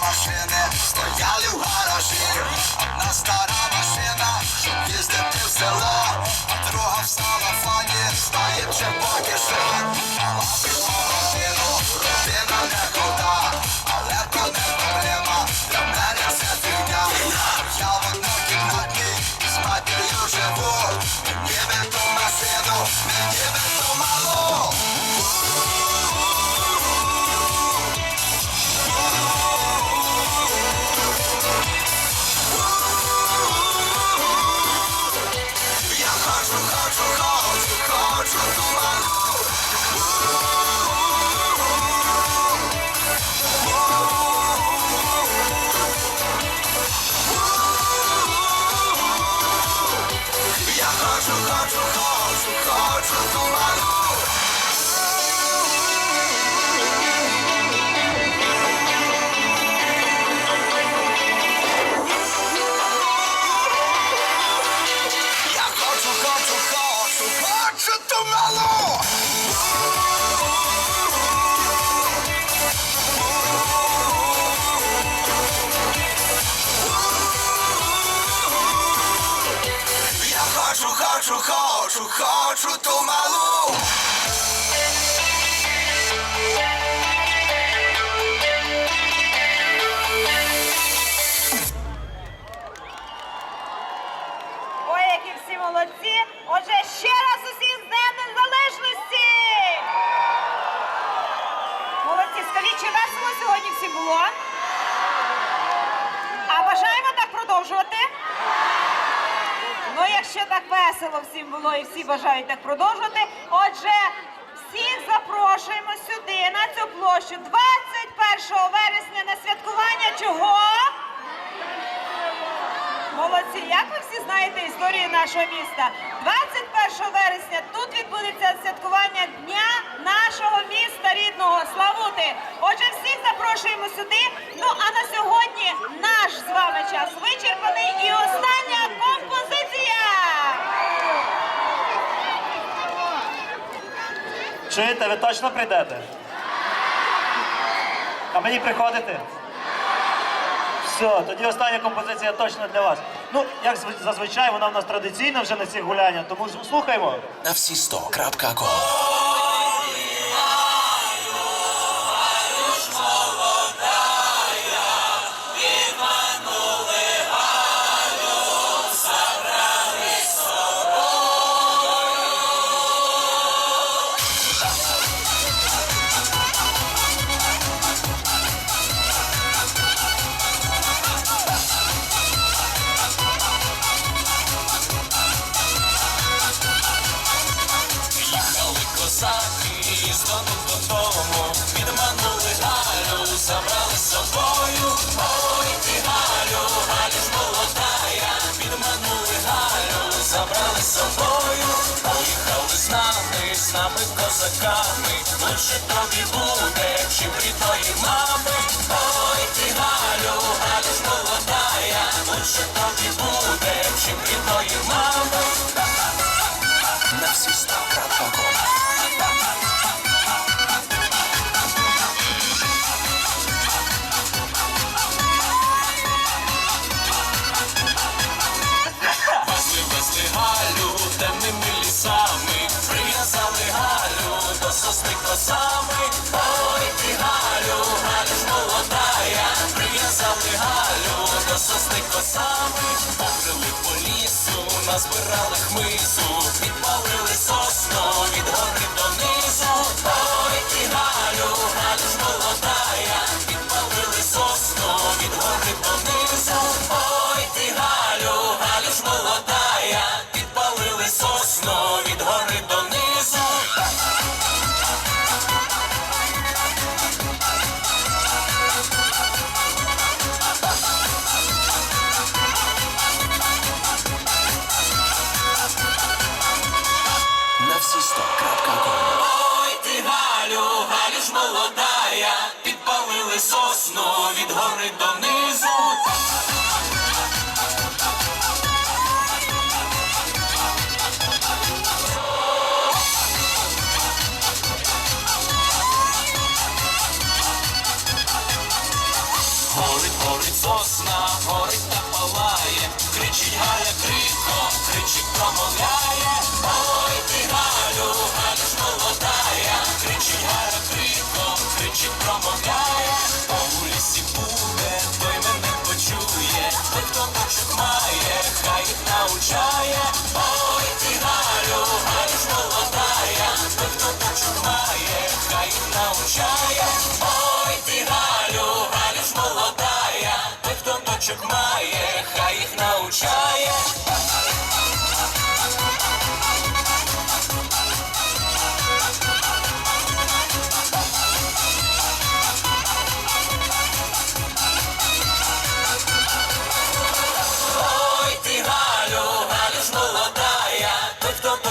машини стояли в гаражі. Одна стара машина, щоб їздити в село, а друга в салафані стає ще поки. Мала білу родину, родина не кота. Хочу, ту малу. Ой, які всі молодці! Отже, ще раз усіх з Днем Незалежності! Молодці, скажіть, чи весело сьогодні всім було? А бажаємо так продовжувати? Ну, якщо так весело всім було і всі бажають так продовжувати, отже, всіх запрошуємо сюди, на цю площу 21 вересня на святкування чого? Молодці, як ви всі знаєте історію нашого міста? 21 вересня тут відбудеться святкування Дня нашого міста рідного Славути. Отже, всіх запрошуємо сюди. Ну а на сьогодні наш з вами час вичерпаний і остання композиція. Шиєте, ви точно прийдете? А мені приходите? Все, тоді остання композиція точно для вас. Ну, як зазвичай, вона в нас традиційна вже на цих гуляннях, тому слухаємо. На всі 100.com собою. Поїхали з нами, з нами козаками, лише тобі буде, чим рідної мами. Ой, ти Галю, Галю ж молодая, лише тобі буде, чим рідної мами. На всі став крапка до сосни косами, покрили по лісу, назбирали хмизу, підпалили сосну від гори донизу. Ой, від гори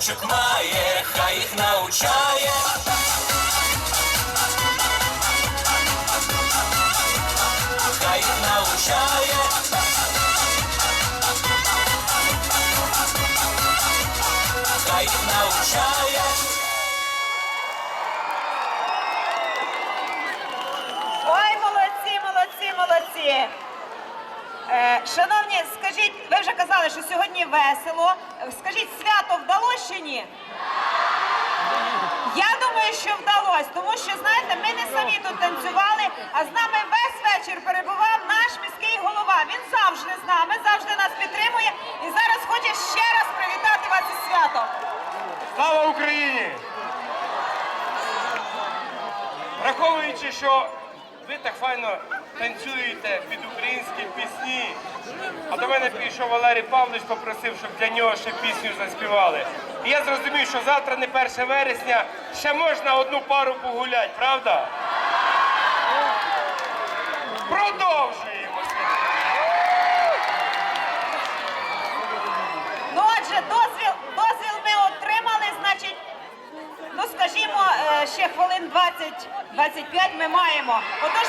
той, має, хай їх научає. Хай їх научає. Хай їх научає. Ой, молодці, молодці, молодці. Е, шановні, скажіть, ви вже казали, що сьогодні весело. Скажіть, свято вдалося чи ні? Я думаю, що вдалося, тому що знаєте, ми не самі тут танцювали, а з нами весь вечір перебував наш міський голова. Він завжди з нами, завжди нас підтримує і зараз хоче ще раз привітати вас із святом. Слава Україні! Враховуючи, що ви так файно танцюєте під українські пісні, а до мене прийшов Валерій Павлович, попросив, щоб для нього ще пісню заспівали. І я зрозумів, що завтра не 1 вересня, ще можна одну пару погуляти, правда? Продовжуємо. Ну отже, дозвіл, дозвіл ми отримали, значить, ну скажімо, е, ще хвилин 20-25 ми маємо. Отож,